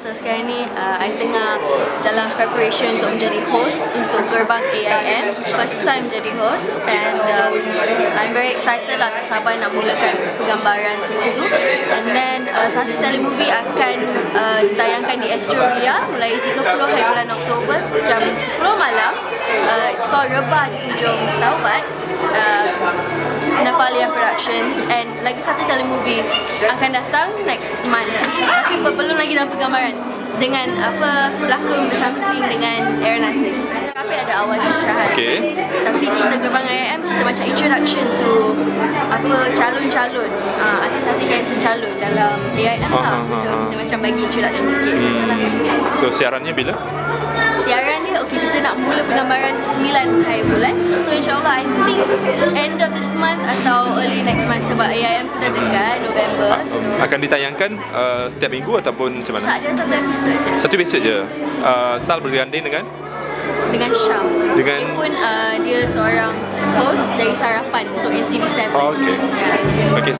So sekarang ni uh, I tengah dalam preparation untuk menjadi host untuk Gerbang AIM. First time jadi host and um, I'm very excited lah tak sabar nak mulakan penggambaran semua tu. And then uh, satu telemovie akan uh, ditayangkan di Astroria mulai 30 hari bulan Oktober jam 10 malam. Uh, it's called Rebah di Hujung Taubat. Nafalia Productions and lagi satu telemovie akan datang next month. Tapi belum lagi dalam penggambaran dengan apa pelakon bersamping dengan Aaron Aziz. Tapi ada awal syarahan. Okay. tapi kita gerbang IM kita macam introduction to apa calon-calon uh, artis-artis yang tercalon dalam AIM Ah, lah ah, so kita macam bagi introduction sikit macam tu lah. So siarannya bila? siaran dia okey kita nak mula penggambaran 9 hari bulan. So insyaallah I think atau early next month sebab AIM pun dah dekat November so Akan ditayangkan uh, setiap minggu ataupun macam mana? tak ada satu episod je Satu episod je. Uh, Sal berganding dengan dengan Syam Dengan- dia pun uh, dia seorang host dari Sarapan untuk NTV7 Oh, okay. yeah. Okay.